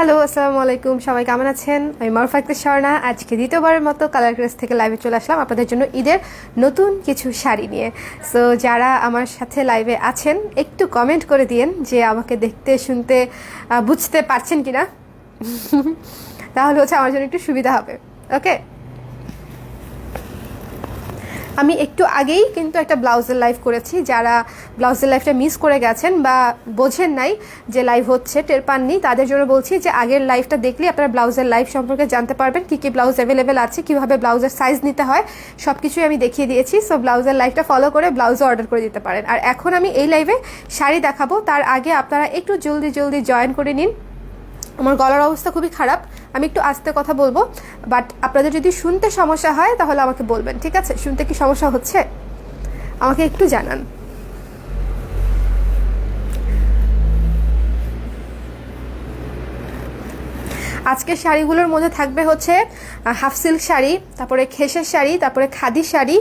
Hello, আসসালামু আলাইকুম। সবাই কেমন আছেন? আমি মারফাক্ত স্বর্ণা আজকে দ্বিতীয়বারের মতো কালার ক্রেস থেকে লাইভে চলে আসলাম আপনাদের জন্য ঈদের নতুন কিছু শাড়ি নিয়ে। সো যারা আমার সাথে লাইভে আছেন, একটু কমেন্ট করে দিয়েন যে আমাকে দেখতে, শুনতে বুঝতে পারছেন কি না তাহলে হচ্ছে আমার জন্য একটু সুবিধা হবে। ওকে আমি একটু আগেই কিন্তু একটা ব্লাউজের লাইভ করেছি। যারা ব্লাউজের লাইভটা মিস করে গেছেন বা বোঝেন নাই যে লাইভ হচ্ছে, টের পাননি, তাদের জন্য বলছি যে আগের লাইভটা দেখলে আপনারা ব্লাউজের লাইভ সম্পর্কে জানতে পারবেন, কী কী ব্লাউজ অ্যাভেলেবেল আছে, কীভাবে ব্লাউজের সাইজ নিতে হয় সব কিছুই আমি দেখিয়ে দিয়েছি। সো ব্লাউজের লাইভটা ফলো করে ব্লাউজও অর্ডার করে দিতে পারেন। আর এখন আমি এই লাইভে শাড়ি দেখাবো। তার আগে আপনারা একটু জলদি জলদি জয়েন করে নিন। আমার গলার অবস্থা খুবই খারাপ, আমি একটু আস্তে কথা বলব বাট আপনাদের যদি শুনতে সমস্যা হয়, তাহলে আমাকে বলবেন, ঠিক আছে? শুনতে কি সমস্যা হচ্ছে? আমাকে একটু জানান। আজকের শাড়িগুলোর মধ্যে থাকবে হচ্ছে হাফ সিল্ক শাড়ি, তারপরে খেসের শাড়ি, তারপরে খাদি শাড়ি,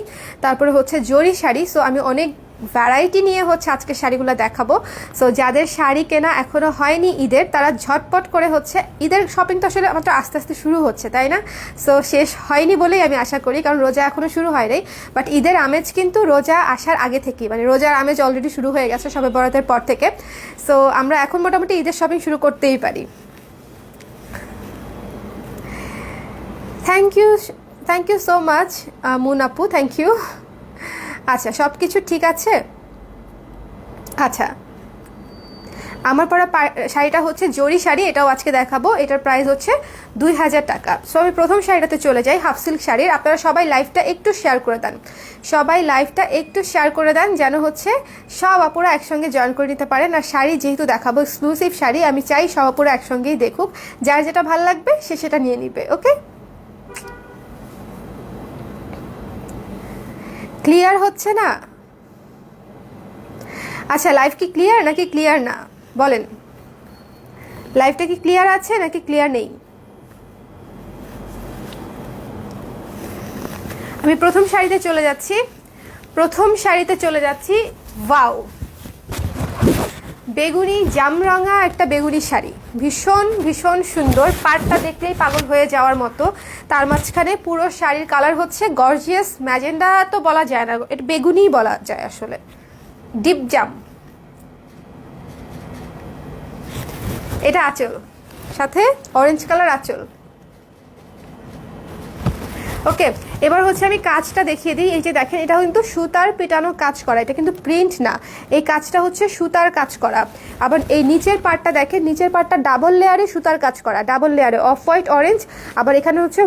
তারপরে হচ্ছে জরি শাড়ি সো আমি অনেক ভ্যারাইটি নিয়ে হচ্ছে আজকে শাড়িগুলো দেখাবো। সো যাদের শাড়ি কেনা এখনও হয়নি ঈদের, তারা ঝটপট করে হচ্ছে ঈদের শপিং তো আসলে মাত্র আস্তে আস্তে শুরু হচ্ছে, তাই না? সো শেষ হয়নি বলেই আমি আশা করি, কারণ রোজা এখনও শুরু হয় নাই। বাট ঈদের আমেজ কিন্তু রোজা আসার আগে থেকেই মানে রোজার আমেজ অলরেডি শুরু হয়ে গেছে সবে বরাতের পর থেকে। সো আমরা এখন মোটামুটি ঈদের শপিং শুরু করতেই পারি। Thank you thank you so much Moon আপু থ্যাংক ইউ আচ্ছা সব কিছু ঠিক আছে? আচ্ছা। আমার পরা শাড়িটা হচ্ছে জরি শাড়ি, এটাও আজকে দেখাবো। এটার প্রাইস হচ্ছে দুই হাজার টাকা। সো আমি প্রথম শাড়িটাতে চলে যাই হাফ সিল্ক শাড়ির। আপনারা সবাই লাইভটা একটু শেয়ার করে দেন। সবাই লাইভটা একটু শেয়ার করে দেন, যেন হচ্ছে সব আপুরা একসঙ্গে জয়েন করে নিতে পারেন। আর শাড়ি যেহেতু দেখাবো এক্সক্লুসিভ শাড়ি, আমি চাই সব আপুরা একসঙ্গেই দেখুক, যার যেটা ভালো লাগবে, সে সেটা নিয়ে নিবে ওকে ক্লিয়ার হচ্ছে না? আচ্ছা লাইফ কি ক্লিয়ার নাকি ক্লিয়ার না? বলেন। লাইফটা কি ক্লিয়ার আছে নাকি ক্লিয়ার নেই? আমি প্রথম শাড়িতে চলে যাচ্ছি। প্রথম শাড়িতে চলে যাচ্ছি। ওয়াও বেগুনি জামরাঙা একটা বেগুনি শাড়ি। ভীষণ ভীষণ সুন্দর। পার্টটা দেখলেই পাগল হয়ে যাওয়ার মতো। তার মাঝখানে পুরো শাড়ির কালার হচ্ছে গর্জিয়াস ম্যাজেন্ডা তো বলা যায় না। এটা বেগুনিই বলা যায় আসলে। ডিপ জাম। এটা আঁচল। সাথে অরেঞ্জ কালার আঁচল। ওকে, এবার হচ্ছে আমি কাজটা দেখিয়ে দিই। এই যে দেখেন, এটা কিন্তু সুতার পেটানো কাজ করা, এটা কিন্তু প্রিন্ট না। এই কাজটা হচ্ছে সুতার কাজ করা। আবার এই নিচের পার্টটা দেখেন, নিচের পার্টটা ডাবল লেয়ারে সুতার কাজ করা, ডাবল লেয়ারে, অফ হোয়াইট, অরেঞ্জ। আবার এখানে হচ্ছে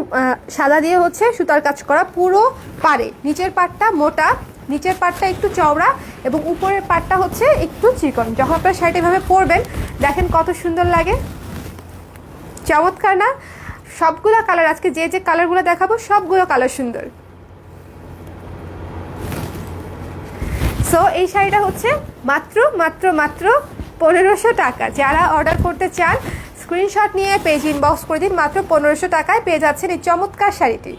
সাদা দিয়ে হচ্ছে সুতার কাজ করা পুরো পারে নিচের পার্টটা মোটা, নিচের পার্টটা একটু চওড়া এবং উপরের পার্টটা হচ্ছে একটু চিকন। যখন আপনার শাড়িটা এভাবে পরবেন, দেখেন কত সুন্দর লাগে। চমৎকার না? সবগুলো কালার আজকে যে যে কালারগুলো দেখাবো, সবগুলো কালার সুন্দর। সো এই শাড়িটা হচ্ছে মাত্র মাত্র মাত্র পনেরোশো টাকা। যারা অর্ডার করতে চান স্ক্রিনশট নিয়ে পেজ ইনবক্স করে দিন, মাত্র পনেরোশো টাকায় পেয়ে যাচ্ছেন এই চমৎকার শাড়িটি।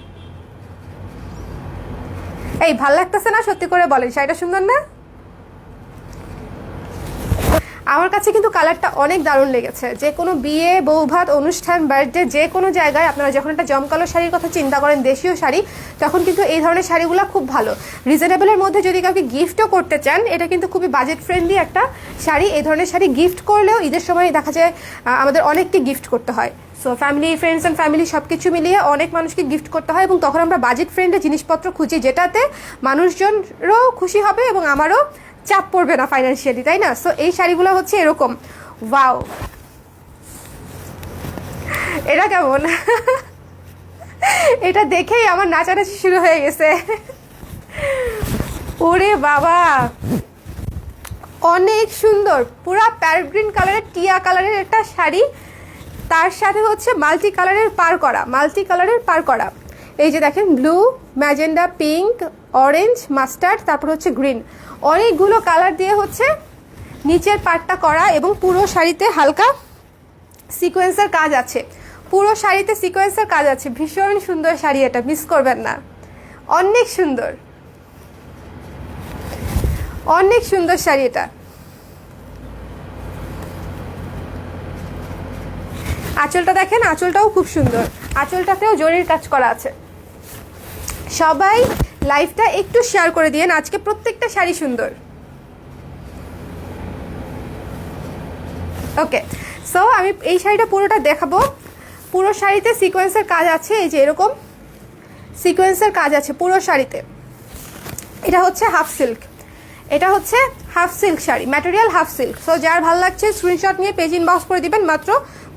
এই, ভালো লাগতেছে না? সত্যি করে বলেন, শাড়িটা সুন্দর না? আমার কাছে কিন্তু কালারটা অনেক দারুণ লেগেছে। যে কোনো বিয়ে, বৌভাত, অনুষ্ঠান, বার্থডে, যে কোনো জায়গায় আপনারা যখন একটা জমকালো শাড়ির কথা চিন্তা করেন, দেশীয় শাড়ি, তখন কিন্তু এই ধরনের শাড়িগুলো খুব ভালো। রিজনেবলের মধ্যে যদি কাউকে গিফটও করতে চান, এটা কিন্তু খুবই বাজেট ফ্রেন্ডলি একটা শাড়ি। এই ধরনের শাড়ি গিফট করলেও ঈদের সময় দেখা যায় আমাদের অনেককে গিফট করতে হয়। So family friends and family সব কিছু মিলিয়ে অনেক মানুষকে গিফট করতে হয় এবং তখন আমরা বাজেট ফ্রেন্ডলি জিনিসপত্র খুঁজি, যেটাতে মানুষজনরও খুশি হবে এবং আমারও চাপ পড়বে না ফাইন্যান্সিয়ালি তাই না? সো এই শাড়িগুলো হচ্ছে এরকম। ওয়াও এটা কেমন? এটা দেখেই আমার নাচানাচি শুরু হয়ে গেছে। ওরে বাবা! অনেক সুন্দর। পুরা প্যারট গ্রিন কালারের টিয়া কালারের একটা শাড়ি। তার সাথে হচ্ছে মাল্টি কালারের পার করা মাল্টি কালারের পার করা। এই যে দেখেন blue magenta pink orange mustard তারপর হচ্ছে গ্রিন অনেকগুলো কালার দিয়ে হচ্ছে নিচের পার্টটা করা এবং পুরো শাড়িতে হালকা সিকোয়েন্সের কাজ আছে। পুরো শাড়িতে সিকোয়েন্সের কাজ আছে। ভীষণ সুন্দর শাড়ি এটা মিস করবেন না। অনেক সুন্দর। অনেক সুন্দর শাড়ি এটা। আঁচলটা দেখেন, আঁচলটাও খুব সুন্দর। আঁচলটাতেও জরির কাজ করা আছে। সবাই লাইভটা একটু শেয়ার করে দিয়েন, আজকে প্রত্যেকটা শাড়ি সুন্দর। ওকে, সো আমি এই শাড়িটা পুরোটা দেখাবো। পুরো শাড়িতে সিকোয়েন্সের কাজ আছে, এই যে এরকম সিকোয়েন্সের কাজ আছে পুরো শাড়িতে। এটা হচ্ছে হাফ সিল্ক। এটা হচ্ছে half silk sari material half silk. So যার ভালো লাগছে স্ক্রিনশট নিয়ে পেজ ইনবক্স করে দিবেন মাত্র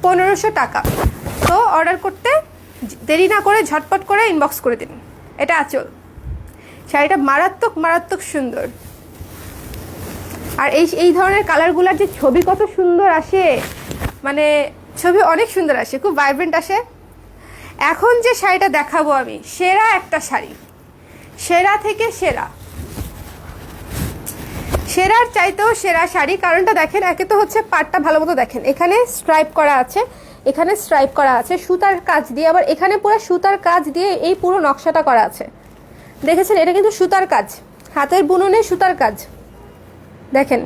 পনেরোশো টাকা। তো অর্ডার করতে দেরি না করে ঝটপট করে ইনবক্স করে দিন। এটা আচল। শাড়িটা মারাত্মক মারাত্মক সুন্দর। আর এই এই ধরনের কালারগুলোর যে ছবি কত সুন্দর আসে মানে ছবি অনেক সুন্দর আসে, খুব ভাইব্রেন্ট আসে। এখন যে শাড়িটা দেখাবো আমি, সেরা একটা শাড়ি। সেরা থেকে সেরা। সেরার চাইতেও সেরা শাড়ি, কারণটা দেখেন, একে তো হচ্ছে পাটটা ভালো মতো দেখেন। এখানে স্ট্রাইপ করা আছে। এখানে স্ট্রাইপ করা আছে, সুতার কাজ দিয়ে, আবার এখানে পুরো সুতার কাজ দিয়ে এই পুরো নকশাটা করা আছে। দেখেছেন, এটা কিন্তু সুতার কাজ, হাতের বুননে সুতার কাজ। দেখেন,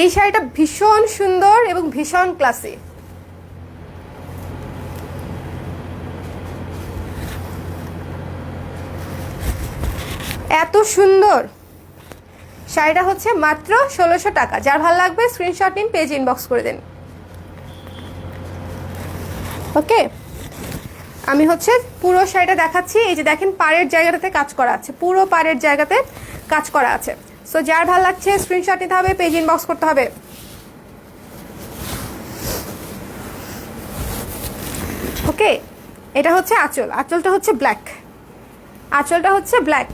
এই শাড়িটা ভীষণ সুন্দর এবং ভীষণ ক্লাসি এত সুন্দর। শাড়িটা হচ্ছে মাত্র ষোলোশো টাকা। যার ভালো লাগবে স্ক্রিনশট নিন পেজ ইনবক্স করে দিন। ওকে আমি হচ্ছে পুরো শাড়িটা দেখাচ্ছি। এই যে দেখেন, পাড়ের জায়গাটাতে কাজ করা আছে। পুরো পাড়ের জায়গাতে কাজ করা আছে। সো যার ভালো লাগছে স্ক্রিনশট নিতে হবে পেজ ইনবক্স করতে হবে। ওকে এটা হচ্ছে আঁচল। আঁচলটা হচ্ছে ব্ল্যাক আঁচলটা হচ্ছে ব্ল্যাক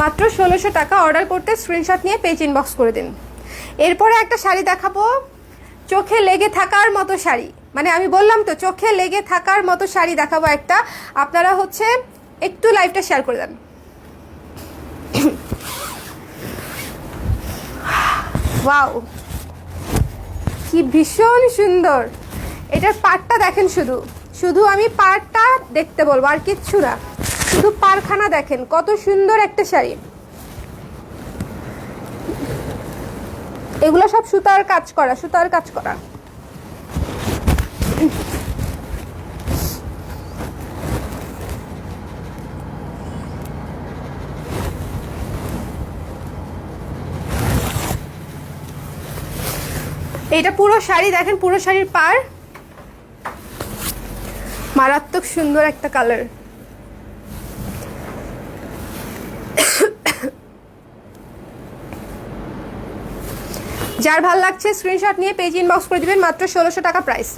মাত্র ষোলোশো টাকা অর্ডার করতে স্ক্রিনশট নিয়ে পেজ ইনবক্স করে দিন। এরপরে একটা শাড়ি দেখাবো। চোখে লেগে থাকার মতো শাড়ি। মানে আমি বললাম তো, চোখে লেগে থাকার মতো শাড়ি দেখাবো একটা। আপনারা হচ্ছে একটু লাইভটা শেয়ার করে দেন। ওয়াও কি ভীষণ সুন্দর। এটার পাটটা দেখেন শুধু। শুধু আমি পাটটা দেখতে বলব, আর কিচ্ছু না। শুধু পারখানা দেখেন, কত সুন্দর একটা শাড়ি। এগুলো সব সুতার কাজ করা, সুতার কাজ করা। এটা পুরো শাড়ি, দেখেন পুরো শাড়ির পার মারাত্মক সুন্দর একটা কালার যার ভালো লাগছে স্ক্রিনশট নিয়ে পেজ ইনবক্স করে দিবেন মাত্র ষোলোশো টাকা প্রাইস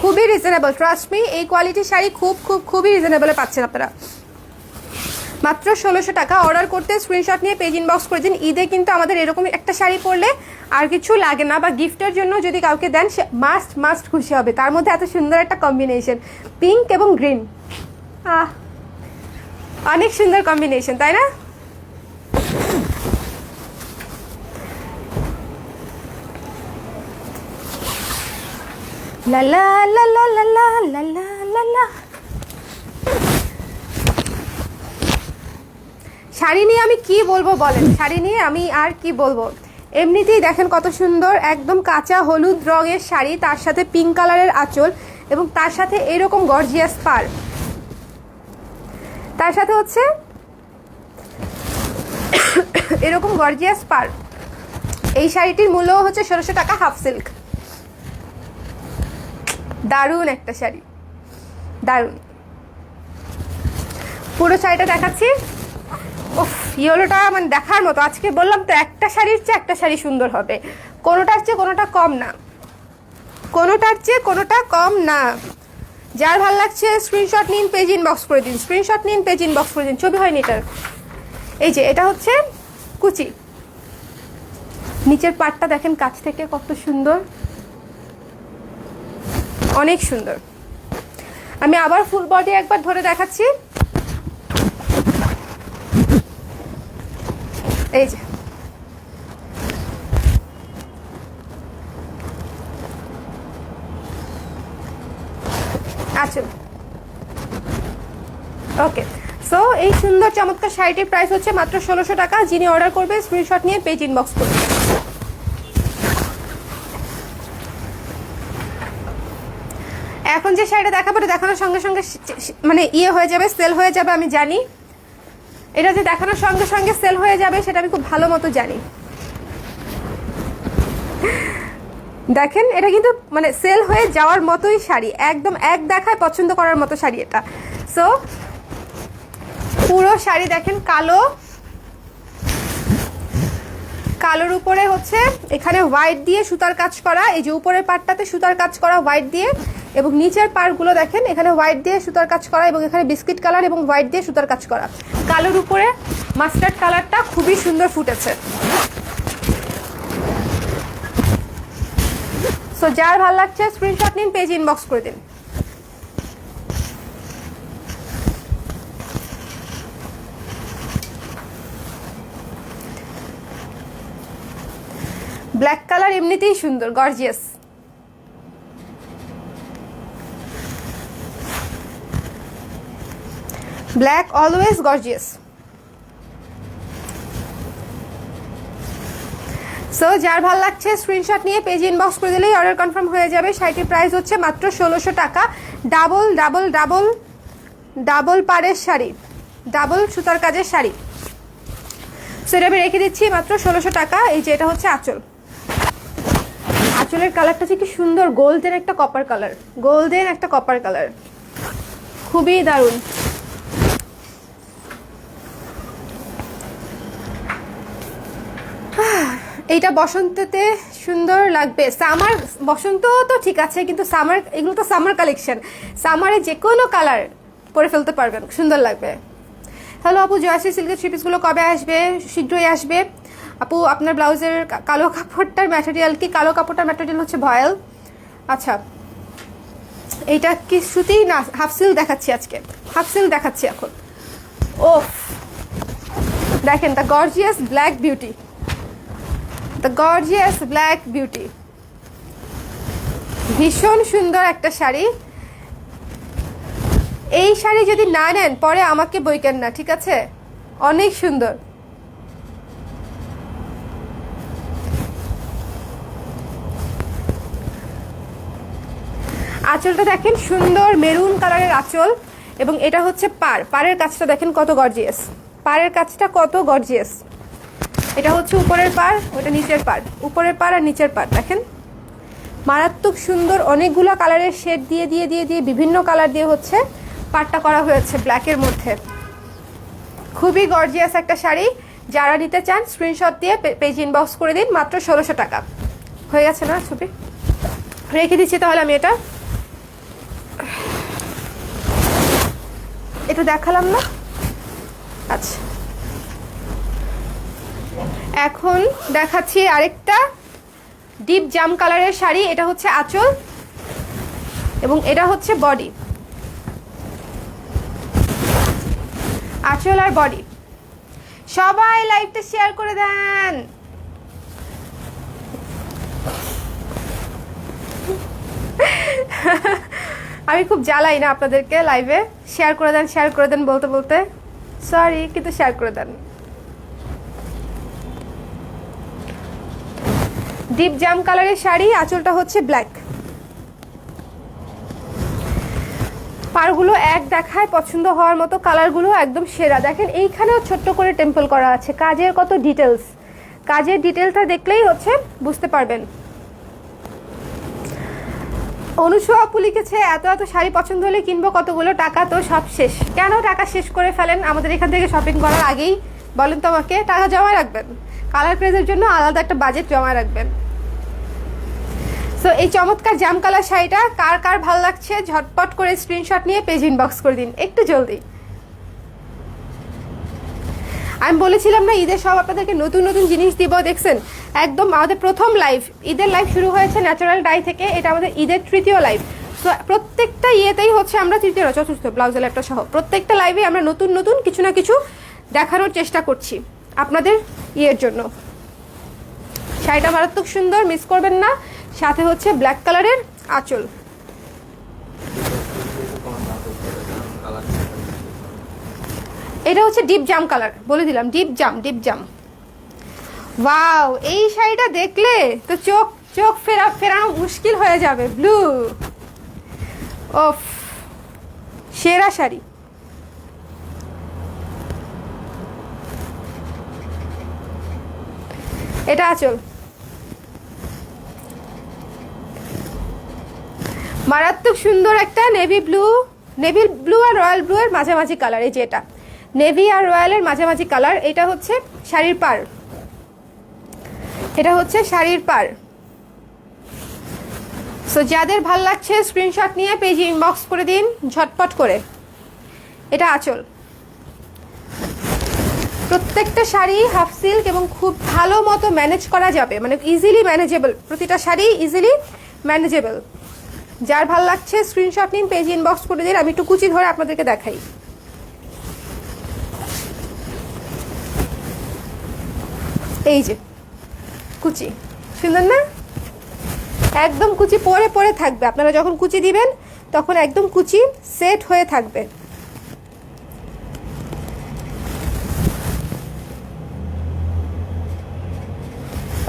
খুবই রিজনেবল ট্রাস্ট মি এই কোয়ালিটির শাড়ি খুব খুব, খুবই রিজনেবলে পাচ্ছেন আপনারা। মাত্র ষোলোশো টাকা অর্ডার করতে স্ক্রিনশট নিয়ে পেজ ইনবক্স করে দিন। ঈদে কিন্তু আমাদের এরকম একটা শাড়ি পরলে আর কিছু লাগে না, বা গিফটের জন্য যদি কাউকে দেন, সে মাস্ট মাস্ট খুশি হবে। তার মধ্যে এত সুন্দর একটা কম্বিনেশন পিঙ্ক এবং গ্রিন আহ, অনেক সুন্দর কম্বিনেশন তাই না? লা লা লা লা লা লা লা লা লা লা শাড়ি নিয়ে আমি কি বলব বলেন? শাড়ি নিয়ে আমি আর কি বলব? এমনিতেই দেখেন কত সুন্দর, একদম কাঁচা হলুদ রঙের শাড়ি, তার সাথে পিঙ্ক কালারের আঁচল এবং তার সাথে এরকম গর্জিয়াস পার। তার সাথে হচ্ছে এরকম গর্জিয়াস পার। এই শাড়িটির মূল্য হচ্ছে ষোলোশো টাকা হাফ সিল্ক দারুণ একটা শাড়ি। দারুণ। পুরো শাড়িটা দেখাচ্ছি। ওফ ইয়েলোটা মানে দেখার মতো। আজকে বললাম তো একটা শাড়ির চেয়ে একটা শাড়ি সুন্দর হবে। কোনোটার চেয়ে কোনোটা কম না। কোনোটার চেয়ে কোনোটা কম না। যার ভালো লাগছে স্ক্রিনশট নিন পেজ ইনবক্স করে দিন। স্ক্রিনশট নিন পেজ ইনবক্স করে দিন। ছবি হয়নি এটার। এই যে, এটা হচ্ছে কুচি। নিচের পাটটা দেখেন কাছ থেকে কত সুন্দর। অনেক সুন্দর। আমি আবার ফুল বডি একবার ধরে দেখাচ্ছি। এই যে। আচ্ছা। ওকে সো এই সুন্দর চমৎকার শাড়িটির প্রাইস হচ্ছে মাত্র ষোলোশো টাকা। যিনি অর্ডার করবে স্ক্রিনশট নিয়ে পেজ ইনবক্স করবে এখন যে শাড়িটা দেখাবো দেখানোর সঙ্গে সঙ্গে মানে ইয়ে হয়ে যাবে সেল হয়ে যাবে, আমি জানি। এটা যে দেখানোর সঙ্গে সঙ্গে সেল হয়ে যাবে, সেটা আমি খুব ভালো মতো জানি। দেখেন, এটা কিন্তু মানে সেল হয়ে যাওয়ার মতোই শাড়ি, একদম এক দেখায় পছন্দ করার মতো শাড়ি এটা। সো পুরো শাড়ি দেখেন, কালো কালোর উপরে হচ্ছে এখানে হোয়াইট দিয়ে সুতার কাজ করা, এই যে উপরের পাটটাতে সুতার কাজ করা হোয়াইট দিয়ে, এবং নিচের পাড়গুলো দেখেন, এখানে হোয়াইট দিয়ে সুতার কাজ করা এবং এখানে বিস্কিট কালার এবং হোয়াইট দিয়ে সুতার কাজ করা। কালোর উপরে মাস্টার্ড কালারটা খুবই সুন্দর ফুটেছে। সো যার ভালো লাগছে স্ক্রিনশট নিন পেজ ইনবক্স করে দিন। ব্ল্যাক কালার এমনিতেই সুন্দর gorgeous black always gorgeous so যার ভালো লাগছে স্ক্রিনশট নিয়ে পেজ ইনবক্স করে দিলেই অর্ডার কনফার্ম হয়ে যাবে। শাড়িটির প্রাইস হচ্ছে মাত্র ষোলোশো টাকা। ডাবল ডাবল ডাবল ডাবল পাড়ের শাড়ি। ডাবল সুতার কাজের শাড়ি। সো এটা আমি রেখে দিচ্ছি মাত্র ষোলোশো টাকা। এই যে, এটা হচ্ছে আঁচল। আঁচলের কালারটা হচ্ছে কি সুন্দর গোল্ডেন একটা কপার কালার গোল্ডেন একটা কপার কালার খুবই দারুণ। এইটা বসন্ততে সুন্দর লাগবে। সামার বসন্ত তো ঠিক আছে, কিন্তু সামার এগুলো তো সামার কালেকশন সামারে যে কোনো কালার পরে ফেলতে পারবেন, সুন্দর লাগবে। হ্যালো আপু জয়াশ্রী সিল্কের থ্রি পিসগুলো কবে আসবে? শীঘ্রই আসবে। আপু, আপনার ব্লাউজের কালো কাপড়টার ম্যাটেরিয়াল কি? কালো কাপড়টার ম্যাটেরিয়াল হচ্ছে ভয়েল। আচ্ছা এইটা কি সুতিই না হাফ সিল দেখাচ্ছি আজকে? হাফ সিল দেখাচ্ছি এখন। ওফ, দেখেন the gorgeous black beauty the gorgeous black beauty ভীষণ সুন্দর একটা শাড়ি। এই শাড়ি যদি না নেন, পরে আমাকে বইকেন না, ঠিক আছে? অনেক সুন্দর। আঁচলটা দেখেন, সুন্দর মেরুন কালারের আঁচল, এবং এটা হচ্ছে পার। পাড়ের কাজটা দেখেন কত গর্জিয়াস পাড়ের কাজটা কত গর্জিয়াস এটা হচ্ছে উপরের পাড় ওটা নিচের পাড় উপরের পাড় আর নিচের পাড় দেখেন। মারাত্মক সুন্দর অনেকগুলো কালারের শেড দিয়ে দিয়ে দিয়ে দিয়ে বিভিন্ন কালার দিয়ে হচ্ছে পাটটা করা হয়েছে ব্ল্যাকের মধ্যে। খুবই গর্জিয়াস একটা শাড়ি। যারা নিতে চান স্ক্রিনশট দিয়ে পেজ ইনবক্স করে দিন, মাত্র ষোলোশো টাকা। হয়ে গেছে না ছবি? রেখে দিচ্ছি তাহলে আমি এটা। এটা দেখালাম না? আচ্ছা। এখন দেখাচ্ছি আরেকটা ডিপ জাম কালারের শাড়ি, এটা হচ্ছে আঁচল এবং এটা হচ্ছে বডি। আঁচল আর বডি। সবাই লাইভটা শেয়ার করে দেন। আমি খুব জ্বালাই না আপনাদেরকে লাইভে শেয়ার করে দেন শেয়ার করে দেন বলতে বলতে। সরি কিন্তু শেয়ার করে দেন। ডিপ জাম কালারের শাড়ি, আঁচলটা হচ্ছে ব্ল্যাক পাড়গুলো এক দেখায় পছন্দ হওয়ার মতো কালারগুলো একদম সেরা। দেখেন, এইখানেও ছোট্ট করে টেম্পল করা আছে। কাজের কত ডিটেলস কাজের ডিটেলটা দেখলেই হচ্ছে, বুঝতে পারবেন। অনুসু আপু লিখেছে, এত এত শাড়ি পছন্দ হলে কিনবো কতগুলো টাকা? তো সব শেষ। কেন টাকা শেষ করে ফেলেন? আমাদের এখান থেকে শপিং করার আগেই বলেন তো আমাকে, টাকা জমা রাখবেন। কালার প্রেজের জন্য আলাদা একটা বাজেট জমা রাখবেন। তো এই চমৎকার জাম কালার শাড়িটা কার কার ভালো লাগছে? ঝটপট করে স্ক্রিনশট নিয়ে পেজ ইনবক্স করে দিন। একটু জলদি। আমি বলেছিলাম না ঈদের সব আপনাদেরকে নতুন নতুন জিনিস দিব, দেখছেন? একদম আমাদের প্রথম লাইভ ঈদের লাইভ শুরু হয়েছে ন্যাচারাল ডাই থেকে, এটা আমাদের ঈদের তৃতীয় লাইভ তো প্রত্যেকটা ইয়েতেই হচ্ছে আমরা তৃতীয়, চতুর্থ ব্লাউজের লাইভটা সহ, প্রত্যেকটা লাইভে আমরা নতুন নতুন কিছু না কিছু দেখানোর চেষ্টা করছি আপনাদের ইয়ের জন্য। শাড়িটা মারাত্মক সুন্দর মিস করবেন না। সাথে হচ্ছে ব্ল্যাক কালারের আঁচল। এটা হচ্ছে ডিপ জাম কালার বলে দিলাম ডিপ জাম ডিপ জাম ওয়াও এই শাড়িটা দেখলে তো চোখ চোখ ফেরা, ফেরানো মুশকিল হয়ে যাবে ব্লু ওফ সেরা শাড়ি। এটা আচল। মারাত্মক সুন্দর একটা নেভি ব্লু নেভি ব্লু আর রয়্যাল ব্লু এর মাঝামাঝি কালার এই যে এটা। নেভি আর রয়্যালের মাঝামাঝি কালার এটা হচ্ছে শাড়ির পার এটা হচ্ছে শাড়ির পার সো যাদের ভালো লাগছে স্ক্রিনশট নিয়ে পেজ ইনবক্স করে দিন, ঝটপট করে। এটা আঁচল। প্রত্যেকটা শাড়ি হাফ সিল্ক এবং খুব ভালো মতো ম্যানেজ করা যাবে। মানে ইজিলি ম্যানেজেবল প্রতিটা শাড়ি ইজিলি ম্যানেজেবল যার ভালো লাগছে স্ক্রিনশট নিন পেজ ইনবক্স করে দিন, আমি একটু কুচি ধরে আপনাদেরকে দেখাই। এই যে, কুচি সুন্দর না? একদম কুচি পরে পরে থাকবে। আপনারা যখন কুচি দিবেন, তখন একদম কুচি সেট হয়ে থাকবে।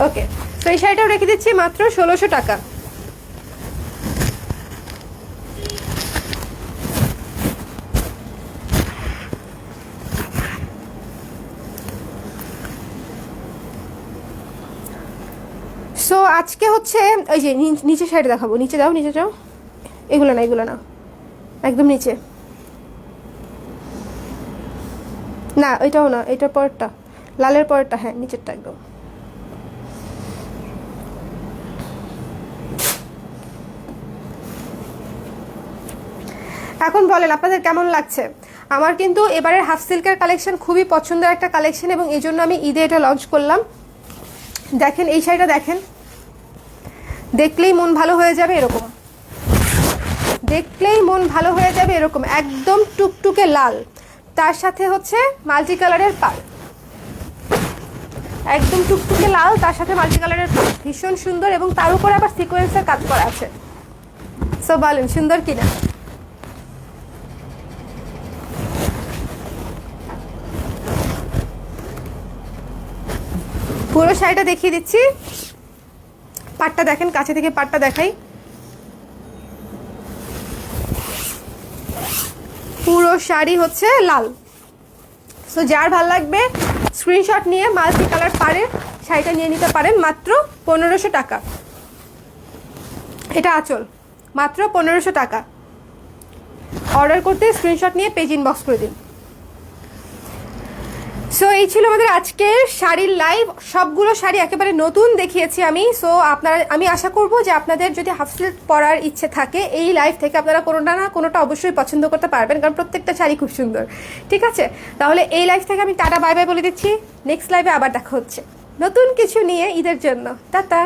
ওকে, তো এই শাড়িটাও রেখে দিচ্ছি মাত্র ষোলোশো টাকা সো আজকে হচ্ছে ওই যে নিচে সাইডে দেখাবো। নিচে দাও নিচে যাও। এগুলো না এগুলো না। একদম নিচে। না, এটাও না এটার পরেরটা লালের পরেরটা হ্যাঁ নিচেরটা একদম। এখন বলেন, আপনাদের কেমন লাগছে? আমার কিন্তু এবারের হাফ সিল্কের কালেকশন খুবই পছন্দের একটা কালেকশন এবং এই জন্য আমি ঈদে এটা লঞ্চ করলাম। দেখেন, এই শাড়িটা দেখেন। দেখলেই মন ভালো হয়ে যাবে এরকম। দেখলেই মন ভালো হয়ে যাবে এরকম, একদম টুকটুকে লাল। তার সাথে হচ্ছে মাল্টি কালারের পাল একদম টুকটুকে লাল, তার সাথে মাল্টি কালারের পাল ভীষণ সুন্দর এবং তার উপরে আবার সিকোয়েন্সের কাজ করা আছে। সো বলেন, সুন্দর কিনা? পুরো শাড়িটা দেখিয়ে দিচ্ছি। পাটটা দেখেন, কাছে থেকে পাটটা দেখাই। পুরো শাড়ি হচ্ছে লাল। সো যার ভালো লাগবে স্ক্রিনশট নিয়ে মাল্টি কালার পারে শাড়িটা নিয়ে নিতে পারেন, মাত্র পনেরোশো টাকা। এটা আচল, মাত্র পনেরোশো টাকা। অর্ডার করতে স্ক্রিনশট নিয়ে পেজ ইনবক্স করে দিন। সো এই ছিল আমাদের আজকের শাড়ির লাইভ সবগুলো শাড়ি একেবারে নতুন দেখিয়েছি আমি। সো আপনারা, আমি আশা করব যে আপনাদের যদি হাফ সিল্ক পরার ইচ্ছে থাকে, এই লাইভ থেকে আপনারা কোনোটা না কোনোটা অবশ্যই পছন্দ করতে পারবেন, কারণ প্রত্যেকটা শাড়ি খুব সুন্দর। ঠিক আছে? তাহলে এই লাইভ থেকে আমি টাটা বাই বাই বলে দিচ্ছি। নেক্সট লাইভে আবার দেখা হচ্ছে। নতুন কিছু নিয়ে ঈদের জন্য। টাটা!